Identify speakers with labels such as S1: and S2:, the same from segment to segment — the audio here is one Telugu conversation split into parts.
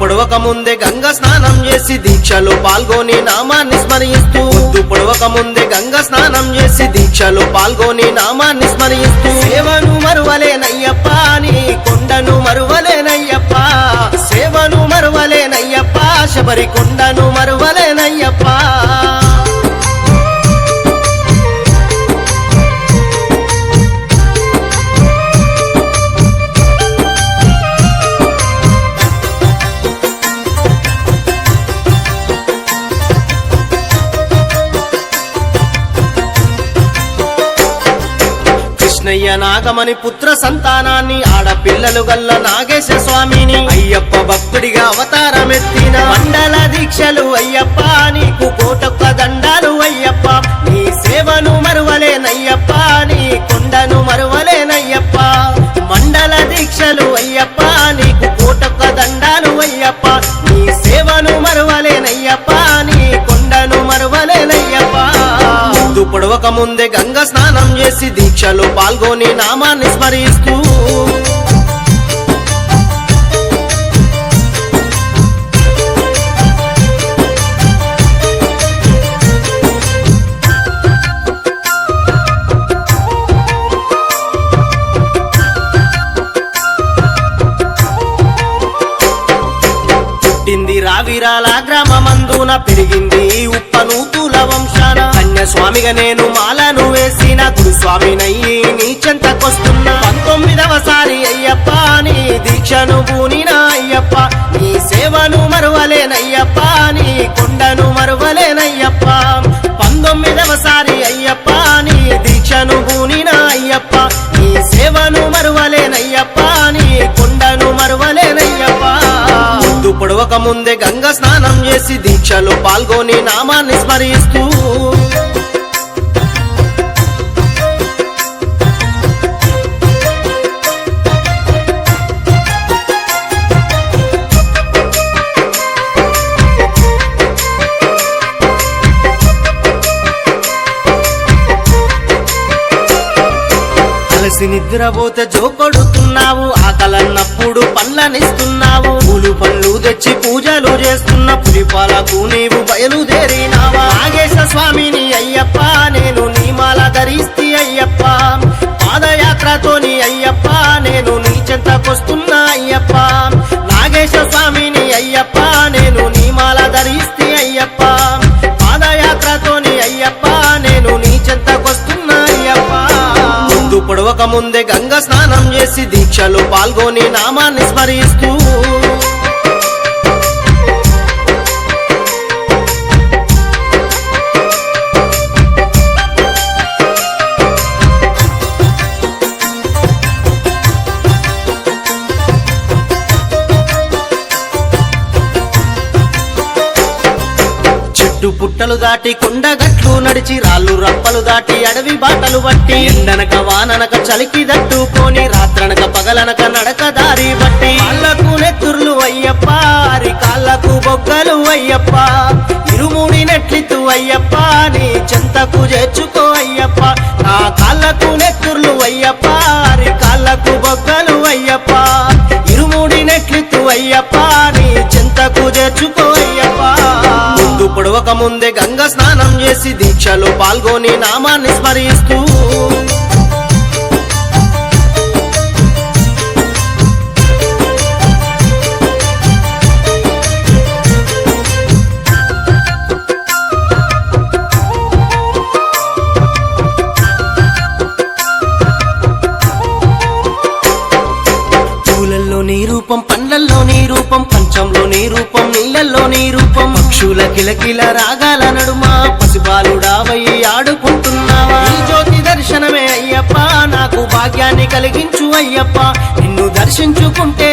S1: పొడవక ముందే గంగ స్నానం చేసి దీక్షలో పాల్గొని నామాన్ని స్మరిస్తూ. పొద్దు పొడవక ముందే గంగ స్నానం చేసి దీక్షలో పాల్గొని నామాన్ని స్మరిస్తూ. సేవను మరువలేనయ్యప్ప అని కొండను మరువలేనయ్యప్ప. సేవను మరువలేనయ్యప్ప శబరి కొండను మరువ కృష్ణయ్య నాగమని పుత్ర సంతానాన్ని ఆడపిల్లలు గల్ల నాగేశ స్వామిని. అయ్యప్ప భక్తుడిగా అవతారమెత్తిన మండల దీక్షలు అయ్యప్ప అని. ముందే గంగ స్నానం చేసి దీక్షలో పాల్గొని నామాన్ని స్మరిస్తూ పుట్టింది రావిరాల గ్రామమందున పెరిగింది ఉప్పనూతుల వంశాన. కన్యస్వామిగా నేను మాలను వేసిన గురుస్వామినయ్యి నీ చెంతకొస్తున్నా. పంతొమ్మిదవసారి అయ్యప్ప నీ దీక్షను పూనిన అయ్యప్ప. నీ సేవను మరువలేనయ్యప్ప నీ కొండను మరువలేనయ్యప్ప. ముందే గంగ స్నానం చేసి దీక్షలో పాల్గొని నామాన్ని స్మరిస్తూ కలిసి నిద్రపోతే జోకొడుతున్నావు. ఆకలన్నప్పుడు పళ్ళనిస్తున్నావు. పూలు పళ్ళు తెచ్చి పూజలు చేస్తున్న పులిపాలకు నీవు బయలుదేరినావా. నాగేశ స్వామిని అయ్యప్ప ముందు ముందే గంగ స్నానం చేసి దీక్షలో పాల్గొని నామాన్ని స్మరిస్తూ కొండలు దాటి కొండగట్లు నడిచి రాళ్ళు రప్పలు దాటి అడవి బాటలు బట్టి ఎండనక వాననక చలికి దట్టుకొని రాత్రనక పగలనక నడక దారి బట్టి. కాళ్ళకు నెత్తుర్లు అయ్యప్ప అరి కాళ్ళకు బొగ్గలు అయ్యప్ప ఇరుముడి నెట్లితు అయ్యప్ప నీ చెంతకు చేర్చుకో అయ్యప్ప. నా కాళ్ళకు నెత్తుర్లు అయ్యప్ప అరి కాళ్ళకు బొగ్గలు అయ్యప్ప ఇరుముడి నెట్లితు అయ్యప్ప నీ చెంతకు చేర్చుకో అయ్యప్ప. పొడవక ముందే గంగ స్నానం చేసి దీక్షలో పాల్గొని నామాన్ని స్మరిస్తూ. పూలల్లో నీ రూపం పండ్లల్లో నీ రూపం పంచంలో నీ రూపం నీళ్ళల్లో నీ రూపం. పక్షుల కిలకిల రాగాల నడుమ పసిపాలుడావయ్యి ఆడుకుంటున్నావా? జ్యోతి దర్శనమే అయ్యప్ప నాకు భాగ్యాన్ని కలిగించు అయ్యప్ప. నిన్ను దర్శించుకుంటే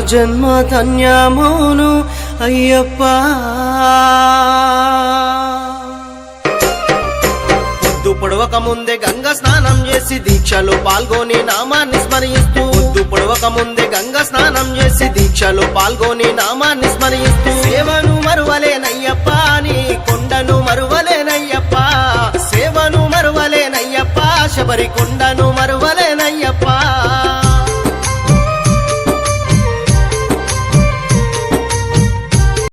S1: జన్మ ధన్యమోను అయ్యప్ప. పొద్దు పొడవక ముందే గంగ స్నానం చేసి దీక్షలో పాల్గొని నామాన్ని స్మరిస్తూ. పొద్దు పొడవక ముందే గంగ స్నానం చేసి దీక్షలో పాల్గొని నామాన్ని స్మరిస్తూ. సేవను మరువలేనయ్యప్ప అని కొండను మరువలేనయ్యప్ప. సేవను మరువలేనయ్యప్ప శబరి